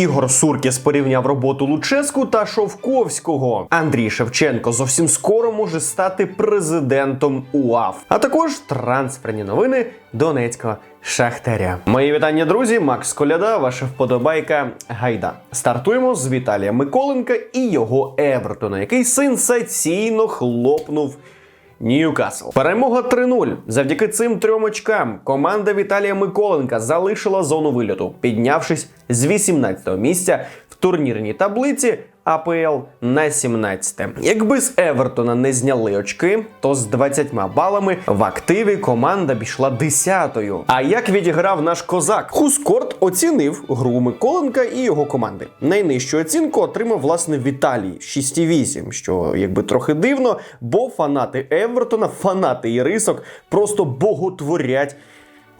Ігор Суркіс порівняв роботу Луческу та Шовковського. Андрій Шевченко зовсім скоро може стати президентом УАФ. А також трансферні новини Донецького Шахтаря. Мої вітання, друзі. Макс Коляда, ваша вподобайка Гайда. Стартуємо з Віталія Миколенка і його Евертона, який сенсаційно хлопнув. Ньюкасл. Перемога 3-0. Завдяки цим трьом очкам команда Віталія Миколенка залишила зону вильоту, піднявшись з 18-го місця в турнірній таблиці АПЛ на 17. Якби з Евертона не зняли очки, то з 20 балами в активі команда пішла 10-ю. А як відіграв наш козак? Хускорт оцінив гру Миколенка і його команди. Найнижчу оцінку отримав власне Віталій 6,8, що якби трохи дивно, бо фанати Евертона, фанати Ірисок просто боготворять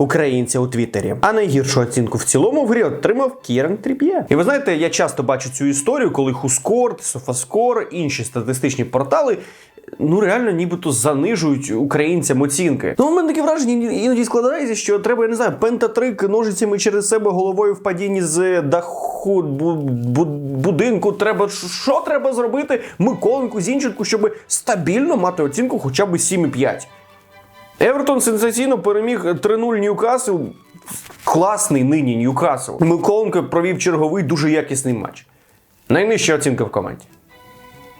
українця у Твіттері. А найгіршу оцінку в цілому в грі отримав Кірен Тріп'є. І ви знаєте, я часто бачу цю історію, коли Хускорт, Софаскор, інші статистичні портали. Ну, реально, нібито занижують українцям оцінки. Ну, у мене таке враження іноді складається, що треба, я не знаю, пентатрик ножицями через себе головою в падінні з даху бу- бу- будинку. Треба що треба зробити Миколенку Зінченку, щоб стабільно мати оцінку хоча б 7,5. Евертон сенсаційно переміг 3-0 Ньюкасл. Класний нині Ньюкасл. Миколенко провів черговий дуже якісний матч. Найнижча оцінка в команді.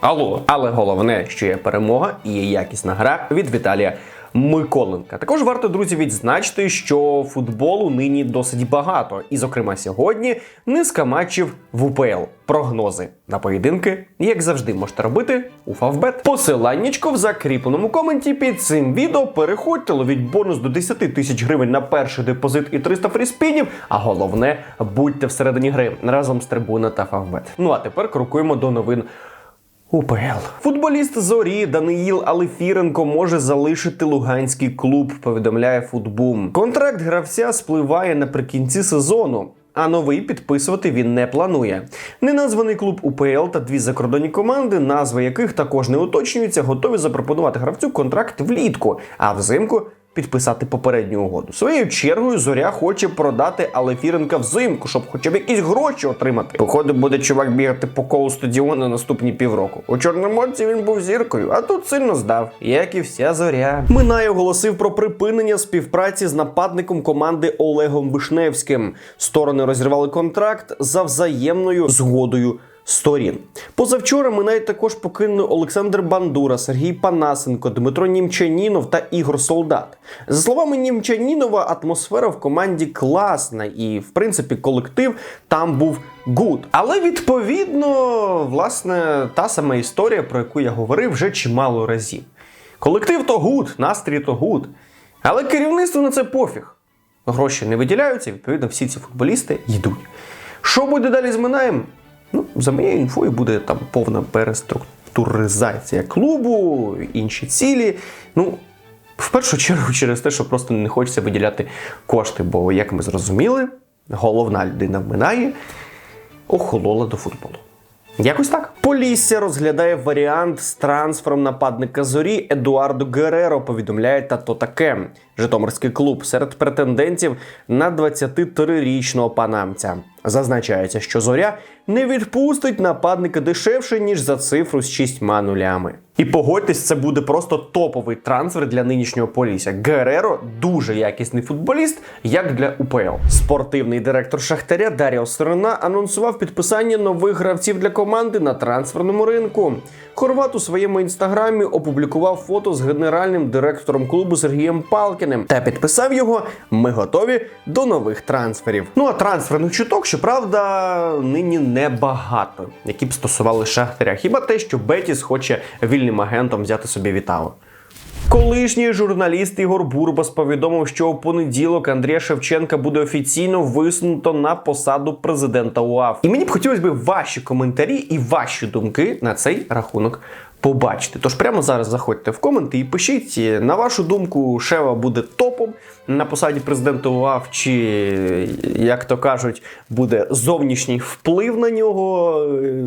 Алло, але головне, що є перемога і є якісна гра від Віталія Миколенка. Також варто, друзі, відзначити, що футболу нині досить багато, і, зокрема, сьогодні низка матчів в УПЛ. Прогнози на поєдинки, як завжди, можете робити у Фавбет. Посиланнячко в закріпленому коменті під цим відео. Переходьте, ловіть бонус до 10 тисяч гривень на перший депозит і 300 фріспінів. А головне, будьте всередині гри разом з трибуна та Фавбет. Ну а тепер крокуємо до новин УПЛ. Футболіст Зорі Даниїл Алефіренко може залишити луганський клуб. Повідомляє Футбум. Контракт гравця спливає наприкінці сезону. А новий підписувати він не планує. Неназваний клуб УПЛ та дві закордонні команди, назви яких також не уточнюються, готові запропонувати гравцю контракт влітку, а взимку підписати попередню угоду. Своєю чергою зоря хоче продати Алефіренка взимку, щоб хоча б якісь гроші отримати. Походу, буде чувак бігати по колу стадіону наступні півроку. У Чорноморці він був зіркою, а тут сильно здав, як і вся зоря. Минай оголосив про припинення співпраці з нападником команди Олегом Вишневським. Сторони розірвали контракт за взаємною згодою. Сторін позавчора Минай також покинули Олександр Бандура, Сергій Панасенко, Дмитро Німчанінов та Ігор Солдат. За словами Німчанінова, атмосфера в команді класна, і в принципі колектив там був гуд. Але відповідно, власне, та сама історія, про яку я говорив вже чимало разів. Колектив то гуд, настрій то гуд. Але керівництво на це пофіг. Гроші не виділяються, відповідно, всі ці футболісти йдуть. Що буде далі з Минаєм? За моєю інфою, буде там повна переструктуризація клубу, інші цілі. Ну, в першу чергу, через те, що просто не хочеться виділяти кошти, бо, як ми зрозуміли, головна людина в охолола до футболу. Якось так. Полісся розглядає варіант з трансфером нападника зорі Едуардо Гереро. Повідомляє тато таке. Житомирський клуб серед претендентів на 23-річного панамця. Зазначається, що зоря не відпустить нападника дешевше, ніж за цифру з шістьма нулями. І погодьтесь, це буде просто топовий трансфер для нинішнього Полісся. Гереро дуже якісний футболіст, як для УПЛ. Спортивний директор Шахтаря Даріо Сирена анонсував підписання нових гравців для команди на трансферному ринку. Хорват у своєму інстаграмі опублікував фото з генеральним директором клубу Сергієм Палкіним та підписав його: Ми готові до нових трансферів. Ну а трансферних чуток, щоправда, нині небагато, які б стосували Шахтаря. Хіба те, що Бетіс хоче вільним агентом взяти собі Віталу. Колишній журналіст Ігор Бурбас повідомив, що у понеділок Андрія Шевченка буде офіційно висунуто на посаду президента УАФ. І мені б хотілося б ваші коментарі і ваші думки на цей рахунок побачити. Тож прямо зараз заходьте в коменти і пишіть, е, на вашу думку, Шева буде топом на посаді президента УАВ, чи, як то кажуть, буде зовнішній вплив на нього е,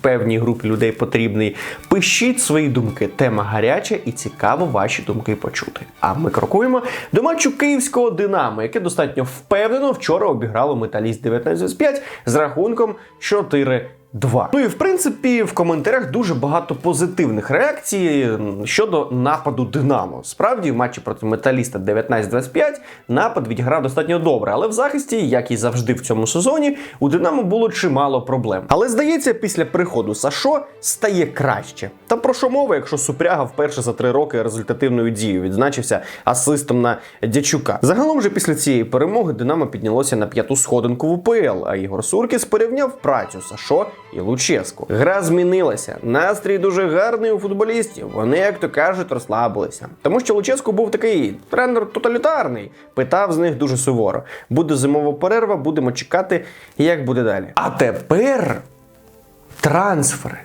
певній групі людей потрібний. Пишіть свої думки. Тема гаряча і цікаво ваші думки почути. А ми крокуємо до матчу київського Динамо, яке достатньо впевнено вчора обіграло металіст 19-5 з рахунком 4 2. Ну і в принципі в коментарях дуже багато позитивних реакцій щодо нападу Динамо. Справді, в матчі проти металіста 19-25 напад відіграв достатньо добре, але в захисті, як і завжди в цьому сезоні, у Динамо було чимало проблем. Але здається, після приходу Сашо стає краще. Та про що мова, якщо Супряга вперше за три роки результативною дією відзначився асистом на Дячука. Загалом же після цієї перемоги Динамо піднялося на п'яту сходинку в УПЛ, а Ігор Суркіс порівняв працю Сашо і Луческу. Гра змінилася. Настрій дуже гарний у футболістів. Вони, як то кажуть, розслабилися. Тому що Луческу був такий тренер тоталітарний, питав з них дуже суворо. Буде зимова перерва, будемо чекати, як буде далі. А тепер трансфери.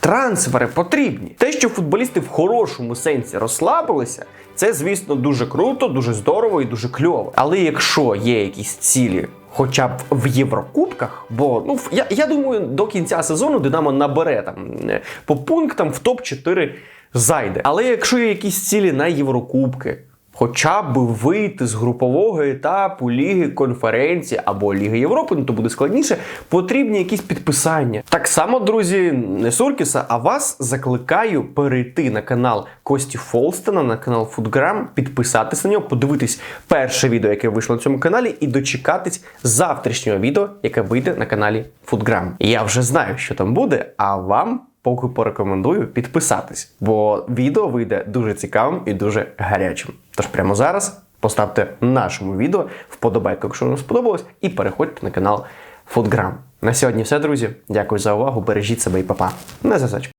Трансфери потрібні. Те, що футболісти в хорошому сенсі розслабилися, це, звісно, дуже круто, дуже здорово і дуже кльово. Але якщо є якісь цілі, хоча б в Єврокубках, бо ну я, я думаю, до кінця сезону Динамо набере там е, по пунктам в топ-4 зайде. Але якщо є якісь цілі на Єврокубки, Хоча б вийти з групового етапу Ліги конференції або Ліги Європи, ну то буде складніше, потрібні якісь підписання. Так само, друзі, не Суркіса, а вас закликаю перейти на канал Кості Фолстена, на канал Фудграм, підписатися на нього, подивитись перше відео, яке вийшло на цьому каналі, і дочекатись завтрашнього відео, яке вийде на каналі Фудграм. Я вже знаю, що там буде, а вам. Поки порекомендую підписатись, бо відео вийде дуже цікавим і дуже гарячим. Тож прямо зараз поставте нашому відео вподобайку, якщо вам сподобалось, і переходьте на канал Фудграм. На сьогодні все, друзі. Дякую за увагу. Бережіть себе і папа. На зв'язочку.